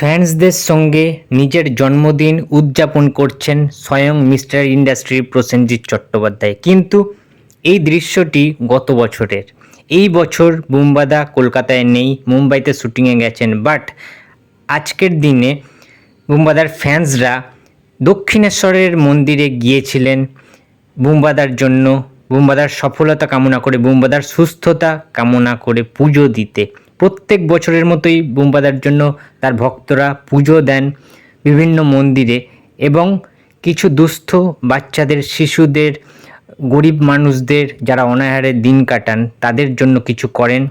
ফ্যান্সদের সঙ্গে নিজের জন্মদিন উদযাপন করছেন স্বয়ং মিস্টার ইন্ডাস্ট্রি প্রসেনজিৎ চট্টোপাধ্যায়। কিন্তু এই দৃশ্যটি গত বছরের। এই বছর বুম্বাদা কলকাতায় নেই, মুম্বাইতে শুটিংয়ে গেছেন, বাট আজকের দিনে বুম্বাদার ফ্যান্সরা দক্ষিণেশ্বরের মন্দিরে গিয়েছিলেন বুম্বাদার জন্য। বুম্বাদার সফলতা কামনা করে, বুম্বাদার সুস্থতা কামনা করে পুজো দিতে। প্রত্যেক বছরের মতোই বুম্বাদার জন্য তার ভক্তরা পুজো দেন বিভিন্ন মন্দিরে এবং কিছু দুস্থ বাচ্চাদের, শিশুদের, গরিব মানুষদের যারা অনাহারে দিন কাটান, তাদের জন্য কিছু করেন।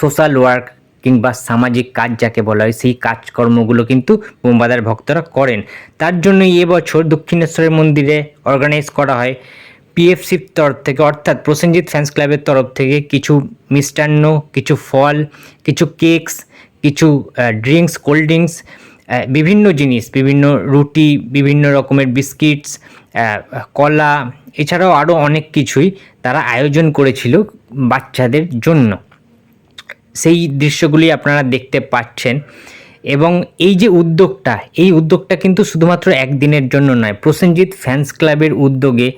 সোশ্যাল ওয়ার্ক কিংবা সামাজিক কাজ যাকে বলা হয়, সেই কাজকর্মগুলো কিন্তু বোম্বাদার ভক্তরা করেন। তার জন্যই এবছর দক্ষিণেশ্বরের মন্দিরে অর্গানাইজ করা হয়। পিএফসির তরফ থেকে, অর্থাৎ প্রসেনজিৎ ফ্যান্স ক্লাবের তরফ থেকে কিছু মিষ্টান্ন, কিছু ফল, কিছু কেকস কিছু ড্রিঙ্কস কোল্ড ড্রিঙ্কস বিভিন্ন জিনিস, বিভিন্ন রুটি, বিভিন্ন রকমের বিস্কিটস কলা, এছাড়াও আরও অনেক কিছুই তারা আয়োজন করেছিল বাচ্চাদের জন্য। সেই দৃশ্যগুলি আপনারা দেখতে পাচ্ছেন। এবং এই যে উদ্যোগটা, এই উদ্যোগটা কিন্তু শুধুমাত্র একদিনের জন্য নয়, প্রসেনজিৎ ফ্যান্স ক্লাবের উদ্যোগে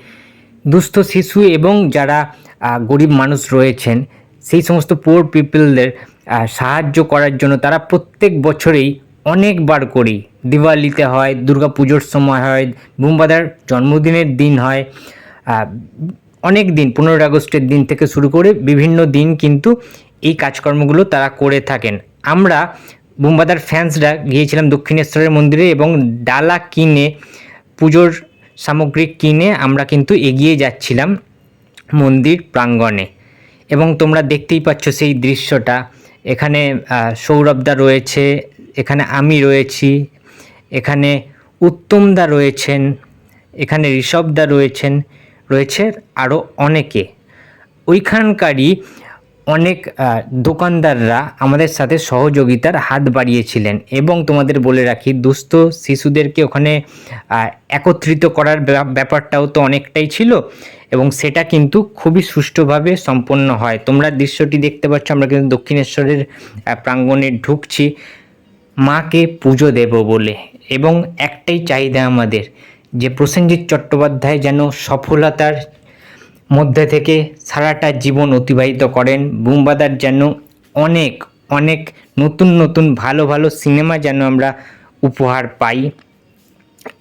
দুস্থ শিশু এবং যারা গরিব মানুষ রয়েছেন, সেই সমস্ত পোর পিপলদের সাহায্য করার জন্য তারা প্রত্যেক বছরেই অনেকবার করি দিওয়ালিতে হয় দুর্গা পুজোর সময় হয়, বুম্বাদার জন্মদিনের দিন হয় অনেক দিন, পনেরোই আগস্টের দিন থেকে শুরু করে বিভিন্ন দিন কিন্তু এই কাজকর্মগুলো তারা করে থাকেন। আমরা বুম্বাদার ফ্যান্সরা গিয়েছিলাম দক্ষিণেশ্বরের মন্দিরে এবং ডালা কিনে পুজোর সামগ্রী কিনে আমরা কিন্তু এগিয়ে যাচ্ছিলাম মন্দির প্রাঙ্গণে। এবং তোমরা দেখতেই পাচ্ছ সেই দৃশ্যটা। এখানে সৌরভদা রয়েছে, এখানে আমি রয়েছি, এখানে উত্তমদা রয়েছেন, এখানে ঋষভদা রয়েছেন, রয়েছে আরও অনেকে। ওইখানকারই অনেক দোকানদাররা আমাদের সাথে সহযোগিতার হাত বাড়িয়েছিলেন এবং তোমাদের বলে রাখি, দুস্থ শিশুদেরকে ওখানে একত্রিত করার ব্যাপারটাও তো অনেকটাই ছিল এবং সেটা কিন্তু খুবই সুষ্ঠুভাবে সম্পন্ন হয়। তোমরা দৃশ্যটি দেখতে পাচ্ছ, আমরা কিন্তু দক্ষিণেশ্বরের প্রাঙ্গণে ঢুকছি। মাকে পুজো দেব বলে এবং একটাই চাহিদা আমাদের যে প্রসেনজিৎ চট্টোপাধ্যায় যেন সফলতার মধ্যে থেকে সারাটা জীবন অতিবাহিত করেন। বুম্বাদার যেন অনেক অনেক নতুন নতুন, ভালো ভালো সিনেমা যেন আমরা উপহার পাই।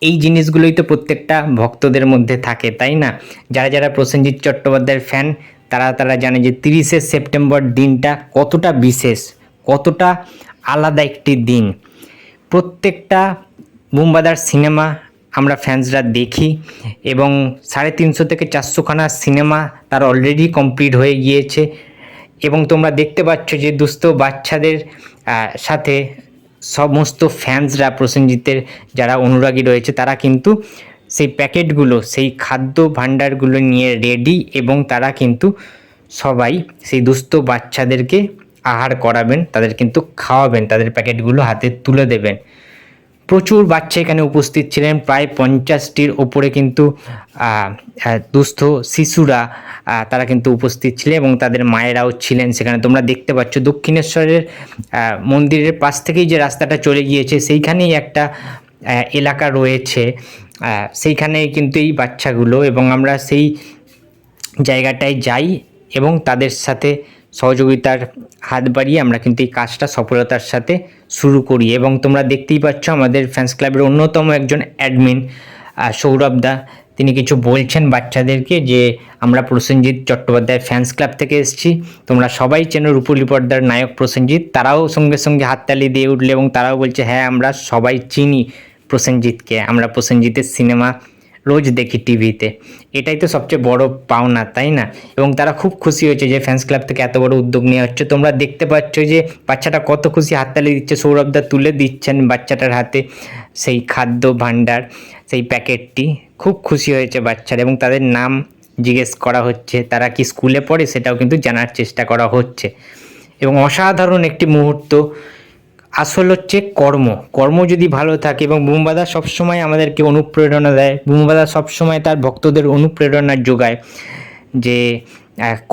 এই জিনিসগুলোই তো প্রত্যেকটা ভক্তদের মধ্যে থাকে, তাই না? যারা যারা প্রসেনজিৎ চট্টোপাধ্যায়ের ফ্যান তারা তারা জানে যে তিরিশে সেপ্টেম্বর দিনটা কতটা বিশেষ, কতটা আলাদা একটি দিন। প্রত্যেকটা বুম্বাদার সিনেমা আমরা ফ্যান্সরা দেখি এবং সাড়ে তিনশো থেকে চারশোখানা সিনেমা তার অলরেডি কমপ্লিট হয়ে গিয়েছে এবং তোমরা দেখতে পাচ্ছ যে দুস্থ বাচ্চাদের সাথে সমস্ত ফ্যান্সরা প্রসেনজিতের যারা অনুরাগী রয়েছে তারা কিন্তু সেই প্যাকেটগুলো, সেই খাদ্য ভাণ্ডারগুলো নিয়ে রেডি এবং তারা কিন্তু সবাই সেই দুস্থ বাচ্চাদেরকে আহার করাবেন, তাদের কিন্তু খাওয়াবেন, তাদের প্যাকেটগুলো হাতে তুলে দেবেন। প্রচুর বাচ্চা এখানে উপস্থিত ছিলেন, প্রায় পঞ্চাশটির ওপরে কিন্তু দুস্থ শিশুরা তারা কিন্তু উপস্থিত ছিলেন এবং তাদের মায়েরাও ছিলেন সেখানে। তোমরা দেখতে পাচ্ছ দক্ষিণেশ্বরের মন্দিরের পাশ থেকেই যে রাস্তাটা চলে গিয়েছে, সেইখানেই একটা এলাকা রয়েছে। সেইখানে কিন্তু এই বাচ্চাগুলো এবং আমরা সেই জায়গাটায় যাই এবং তাদের সাথে সহযোগিতার হাত বাড়িয়ে আমরা কিন্তু এই কাজটা সফলতার সাথে শুরু করি। এবং তোমরা দেখতেই পাচ্ছ আমাদের ফ্যান্স ক্লাবের অন্যতম একজন অ্যাডমিন সৌরভ দা। তিনি কিছু বলছেন বাচ্চাদেরকে যে, আমরা প্রসেনজিৎ চট্টোপাধ্যায় ফ্যান্স ক্লাব থেকে এসেছি। তোমরা সবাই চেনো রূপলি পর্দার নায়ক প্রসেনজিৎ। তারাও সঙ্গে সঙ্গে হাততালি দিয়ে উঠলে এবং তারাও বলছে হ্যাঁ আমরা সবাই চিনি প্রসেনজিৎকে। আমরা প্রসেনজিতের সিনেমা রোজ দেখি টিভিতে। এটাই তো সবচেয়ে বড় পাওনা, তাই না? এবং তারা খুব খুশি হয়েছে যে ফ্যান্স ক্লাব থেকে এত বড় উদ্যোগ নেওয়া হচ্ছে। তোমরা দেখতে পাচ্ছ যে বাচ্চাটা কত খুশি হাততালি দিচ্ছে। সৌরভদা তুলে দিচ্ছেন বাচ্চাটার হাতে সেই খাদ্য ভাণ্ডার, সেই প্যাকেটটি। খুব খুশি হয়েছে বাচ্চারা এবং তাদের নাম জিজ্ঞেস করা হচ্ছে। তারা কি স্কুলে পড়ে? সেটাও কিন্তু জানার চেষ্টা করা হচ্ছে। এবং অসাধারণ একটি মুহূর্ত আসল হচ্ছে কর্ম। কর্ম যদি ভালো থাকে এবং বুমবাদা সবসময় আমাদেরকে অনুপ্রেরণা দেয়, বুমবাদা সবসময় তার ভক্তদের অনুপ্রেরণা যোগায় যে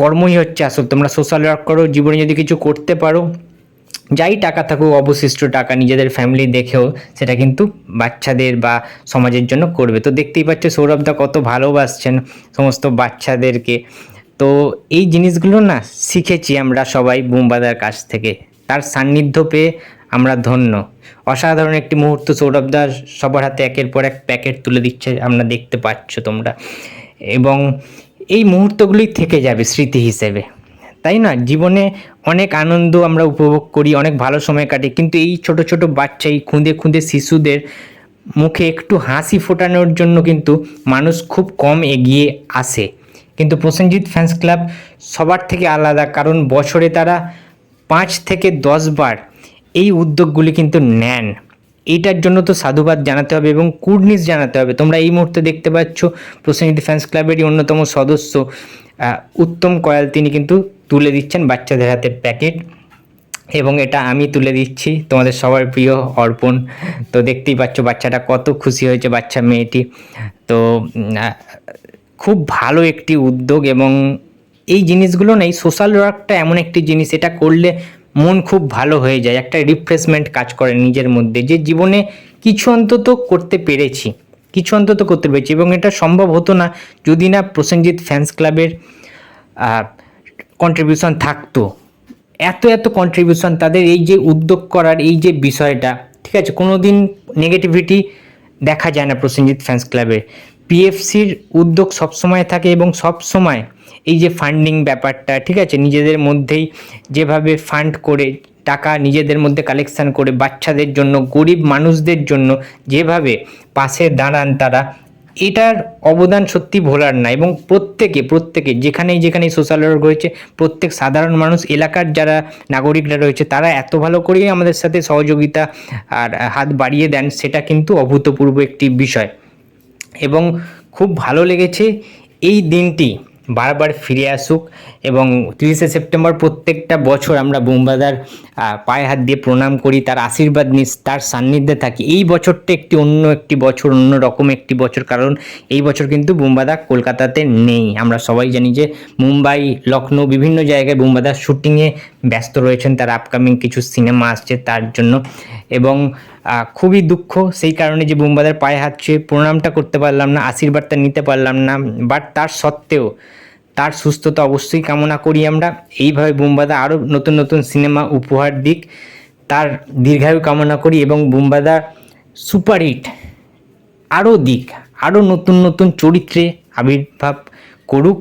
কর্মই হচ্ছে আসল। তোমরা সোশ্যাল ওয়ার্ক করো, জীবনে যদি কিছু করতে পারো, যাই টাকা থাকুক, অবশিষ্ট টাকা নিজেদের ফ্যামিলি দেখেও সেটা কিন্তু বাচ্চাদের বা সমাজের জন্য করবে। তো দেখতেই পাচ্ছ সৌরভদা কত ভালোবাসছেন সমস্ত বাচ্চাদেরকে। তো এই জিনিসগুলো না শিখেছি আমরা সবাই বুম্বাদার কাছ থেকে। তার সান্নিধ্য পেয়ে আমরা ধন্য। অসাধারণ একটি মুহূর্ত সৌরভ দাস সবার হাতে একের পর এক প্যাকেট তুলে দিচ্ছে, আমরা দেখতে পাচ্ছ তোমরা। এবং এই মুহূর্তগুলোই থেকে যাবে স্মৃতি হিসেবে। তাই না? জীবনে অনেক আনন্দ আমরা উপভোগ করি, অনেক ভালো সময় কাটে, কিন্তু এই ছোট ছোট বাচ্চা, এই খুঁদে খুঁদে শিশুদের মুখে একটু হাসি ফোটানোর জন্য কিন্তু মানুষ খুব কম এগিয়ে আসে। কিন্তু প্রসেনজিৎ ফ্যান্স ক্লাব সবার থেকে আলাদা, কারণ বছরে তারা পাঁচ থেকে দশ বার এই উদ্যোগগুলি কিন্তু নেন। এইটার জন্য তো সাধুবাদ জানাতে হবে এবং কুর্নিশ জানাতে হবে। তোমরা এই মুহূর্তে দেখতে পাচ্ছ প্রসেনজিৎ ফ্যান্স ক্লাবেরই অন্যতম সদস্য উত্তম কয়াল। তিনি কিন্তু তুলে দিচ্ছেন বাচ্চাদের হাতে প্যাকেট এবং এটা আমি তুলে দিচ্ছি তোমাদের সবার প্রিয় অর্পণ। তো দেখতেই পাচ্ছ বাচ্চাটা কত খুশি হয়েছে বাচ্চা মেয়েটি। তো খুব ভালো একটি উদ্যোগ এবং এই জিনিসগুলো না এই সোশ্যাল ওয়ার্কটা এমন একটি জিনিস, এটা করলে মন খুব ভালো হয়ে যায়, একটা রিফ্রেশমেন্ট কাজ করে নিজের মধ্যে যে জীবনে কিছু অন্তত করতে পেরেছি, কিছু অন্তত করতে পেরেছি এবং এটা সম্ভব হতো না যদি না প্রসেনজিৎ ফ্যান্স ক্লাবের কন্ট্রিবিউশন থাকতো। এত এত কন্ট্রিবিউশন তাদের এই যে উদ্যোগ করার এই যে বিষয়টা, ঠিক আছে? কোনো দিন নেগেটিভিটি দেখা যায় না প্রসেনজিৎ ফ্যান্স ক্লাবে পিএফসির উদ্যোগ সবসময় থাকে এবং সব সময় এই যে ফান্ডিং ব্যাপারটা, ঠিক আছে? নিজেদের মধ্যেই যেভাবে ফান্ড করে টাকা নিজেদের মধ্যে কালেকশান করে বাচ্চাদের জন্য, গরিব মানুষদের জন্য যেভাবে পাশে দাঁড়ান তারা, এটার অবদান সত্যি ভোলার না। এবং প্রত্যেকে প্রত্যেকে, যেখানেই যেখানেই সোশ্যাল ওয়ার্ক রয়েছে প্রত্যেক সাধারণ মানুষ, এলাকার যারা নাগরিকরা রয়েছে, তারা এত ভালো করেই আমাদের সাথে সহযোগিতা আর হাত বাড়িয়ে দেন, সেটা কিন্তু অভূতপূর্ব একটি বিষয়। এবং খুব ভালো লেগেছে এই দিনটি। বারবার ফিরে আসুক এবং তিরিশে সেপ্টেম্বর প্রত্যেকটা বছর আমরা বোমবাদার পায়ে হাত দিয়ে প্রণাম করি, তার আশীর্বাদ নিই তার সান্নিধ্যে থাকি। এই বছরটা একটি অন্য একটি বছর, অন্য রকম একটি বছর, কারণ এই বছর কিন্তু বুম্বাদা কলকাতাতে নেই। আমরা সবাই জানি যে মুম্বাই, লখনৌ বিভিন্ন জায়গায় বুম্বাদা শুটিংয়ে ব্যস্ত রয়েছেন, তার আপকামিং কিছু সিনেমা আসছে তার জন্য। এবং খুবই দুঃখ সেই কারণে যে বুম্বাদার পায়ে হাত ছুঁয়ে প্রণামটা করতে পারলাম না, আশীর্বাদটা নিতে পারলাম না বাট তার সত্ত্বেও তার সুস্থতা অবশ্যই কামনা করি আমরা। এইভাবে বুম্বাদা আরও নতুন নতুন সিনেমা উপহার দিক, তার দীর্ঘায়ু কামনা করি এবং বুম্বাদা সুপারহিট আরও দিক আরও নতুন নতুন চরিত্রে আবির্ভাব করুক।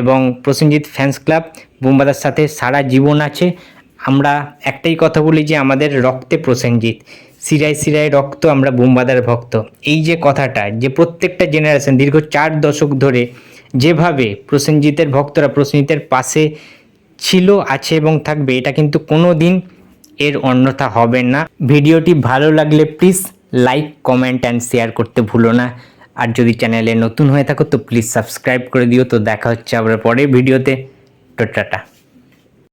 এবং প্রসেনজিৎ ফ্যান্স ক্লাব বুম্বাদার সাথে সারা জীবন আছে। আমরা একটাই কথা বলি যে আমাদের রক্তে প্রসেনজিৎ। সিরায় সিরায় রক্ত আমরা বুম্বাদার ভক্ত। এই যে কথাটা যে প্রত্যেকটা জেনারেশন দীর্ঘ চার দশক ধরে যেভাবে প্রসেনজিতের ভক্তরা প্রসেনজিতের পাশে ছিল, আছে এবং থাকবে, এটা কিন্তু কোনো দিন এর অন্যথা হবে না। ভিডিওটি ভালো লাগলে please like comment and share করতে ভুলো না। আর যদি চ্যানেলে নতুন হয়ে থাকো তো প্লিজ সাবস্ক্রাইব করে দিও। তো দেখা হচ্ছে আবার পরের ভিডিওতে। তো টাটা